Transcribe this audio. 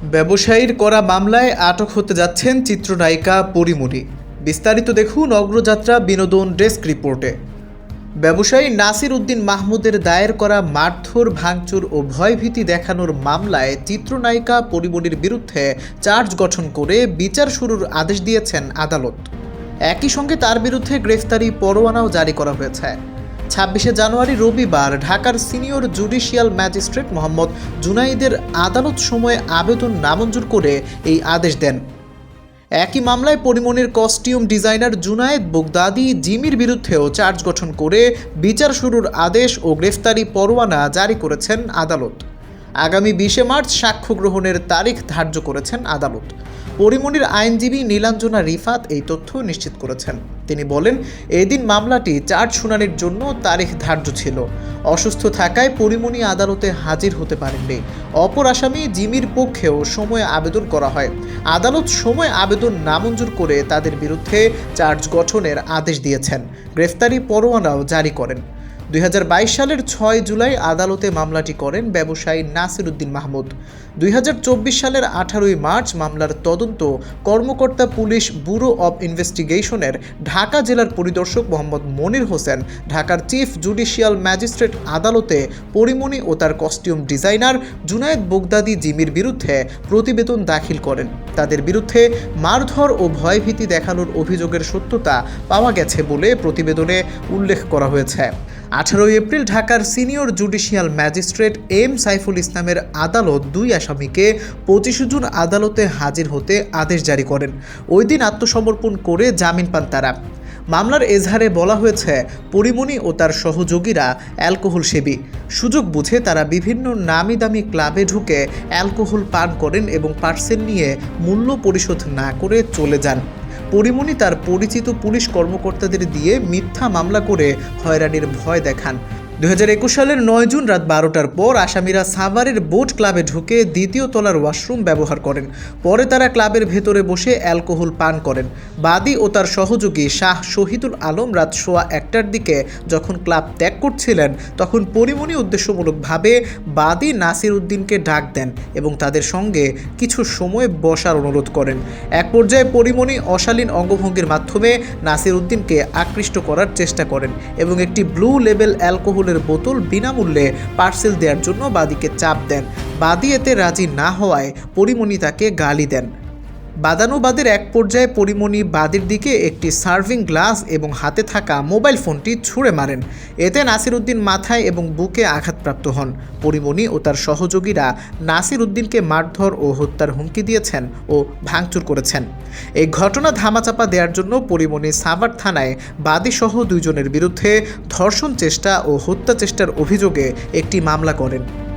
ব্যবসায়ীর করা মামলায় আটক হতে যাচ্ছেন চিত্রনায়িকা পরিমণি। বিস্তারিত দেখুন অগ্রযাত্রা বিনোদন ডেস্ক রিপোর্টে। ব্যবসায়ী নাসির উদ্দিন মাহমুদের দায়ের করা মারধর, ভাঙচুর ও ভয়ভীতি দেখানোর মামলায় চিত্রনায়িকা পরিমণির বিরুদ্ধে চার্জ গঠন করে বিচার শুরুর আদেশ দিয়েছেন আদালত। একই সঙ্গে তার বিরুদ্ধে গ্রেফতারি পরোয়ানাও জারি করা হয়েছে। ছাব্বিশে জানুয়ারি রবিবার ঢাকার সিনিয়র জুডিশিয়াল ম্যাজিস্ট্রেট মোহাম্মদ জুনাইদের আদালত সময়ে আবেদন নামঞ্জুর করে এই আদেশ দেন। একই মামলায় পরিমণির কস্টিউম ডিজাইনার জুনায়েদ বোগদাদি জিমির বিরুদ্ধেও চার্জ গঠন করে বিচার শুরুর আদেশ ও গ্রেফতারি পরোয়ানা জারি করেছেন আদালত। আগামী বিশে মার্চ সাক্ষ্য গ্রহণের তারিখ ধার্য করেছেন আদালত। পরিমণির আইনজীবী নীলাঞ্জনা রিফাত এই তথ্য নিশ্চিত করেছেন। তিনি বলেন, এদিন মামলাটি চার্জ শুনানির জন্য তারিখ ধার্য ছিল। অসুস্থ থাকায় পরিমণি আদালতে হাজির হতে পারেননি। অপর আসামি জিমির পক্ষেও সময় আবেদন করা হয়। আদালত সময় আবেদন নামঞ্জুর করে তাদের বিরুদ্ধে চার্জ গঠনের আদেশ দিয়েছেন। গ্রেফতারি পরোয়ানাও জারি করেন। দুই হাজার বাইশ সালের ছয় জুলাই আদালতে মামলাটি করেন ব্যবসায়ী নাসির উদ্দিন মাহমুদ। দুই হাজার চব্বিশ সালের আঠারোই মার্চ মামলার তদন্ত কর্মকর্তা পুলিশ ব্যুরো অব ইনভেস্টিগেশনের ঢাকা জেলার পরিদর্শক মোহাম্মদ মনির হোসেন, ঢাকার চিফ জুডিশিয়াল ম্যাজিস্ট্রেট আদালতে পরিমণি ও তার কস্টিউম ডিজাইনার জুনায়েদ বোগদাদি জিমির বিরুদ্ধে প্রতিবেদন দাখিল করেন। তাদের বিরুদ্ধে মারধর ও ভয়ভীতি দেখানোর অভিযোগের সত্যতা পাওয়া গেছে বলে প্রতিবেদনে উল্লেখ করা হয়েছে। আঠারোই এপ্রিল ঢাকার senior judicial magistrate M Saiful ইসলামের আদালত দুই আসামিকে পঁচিশে জুন আদালতে হাজির হতে আদেশ জারি করেন। ওই দিন আত্মসমর্পণ করে জামিন পান তারা। মামলার এজাহারে বলা হয়েছে, পরিমণি ও তার সহযোগীরা অ্যালকোহল সেবী। সুযোগ বুঝে তারা বিভিন্ন নামি দামি ক্লাবে ঢুকে অ্যালকোহল পান করেন এবং পার্সেল নিয়ে মূল্য পরিশোধ না করে চলে যান। পরিমণি তার পরিচিত পুলিশ কর্মকর্তাদের দিয়ে মিথ্যা মামলা করে হয়রানির ভয় দেখান। দু হাজার একুশ সালের নয় জুন রাত বারোটার পর আসামিরা সাভারের বোট ক্লাবে ঢুকে দ্বিতীয় তলার ওয়াশরুম ব্যবহার করেন। পরে তারা ক্লাবের ভেতরে বসে অ্যালকোহল পান করেন। বাদী ও তার সহযোগী শাহ শহীদুল আলম রাত সোয়া একটার দিকে যখন ক্লাব ত্যাগ করছিলেন, তখন পরিমণি উদ্দেশ্যমূলকভাবে বাদী নাসির উদ্দিনকে ডাক দেন এবং তাদের সঙ্গে কিছু সময় বসার অনুরোধ করেন। এক পর্যায়ে পরিমণি অশালীন অঙ্গভঙ্গির মাধ্যমে নাসির উদ্দিনকে আকৃষ্ট করার চেষ্টা করেন এবং একটি ব্লু লেবেল অ্যালকোহলের বোতল বিনামূল্যে পার্সেল দেওয়ার জন্য বাদিকে চাপ দেন। বাদী এতে রাজি না হওয়ায় পরিমণি তাকে গালি দেন। বাদানুবাদের এক পর্যায়ে পরিমণি বাদীর দিকে একটি সার্ভিং গ্লাস এবং হাতে থাকা মোবাইল ফোনটি ছুঁড়ে মারেন। এতে নাসির উদ্দিন মাথায় এবং বুকে আঘাতপ্রাপ্ত হন। পরিমণি ও তার সহযোগীরা নাসির উদ্দিনকে মারধর ও হত্যার হুমকি দিয়েছেন ও ভাঙচুর করেছেন। এই ঘটনা ধামাচাপা দেওয়ার জন্য পরিমণি সাভার থানায় বাদীসহ দুইজনের বিরুদ্ধে ধর্ষণ চেষ্টা ও হত্যা চেষ্টার অভিযোগে একটি মামলা করেন।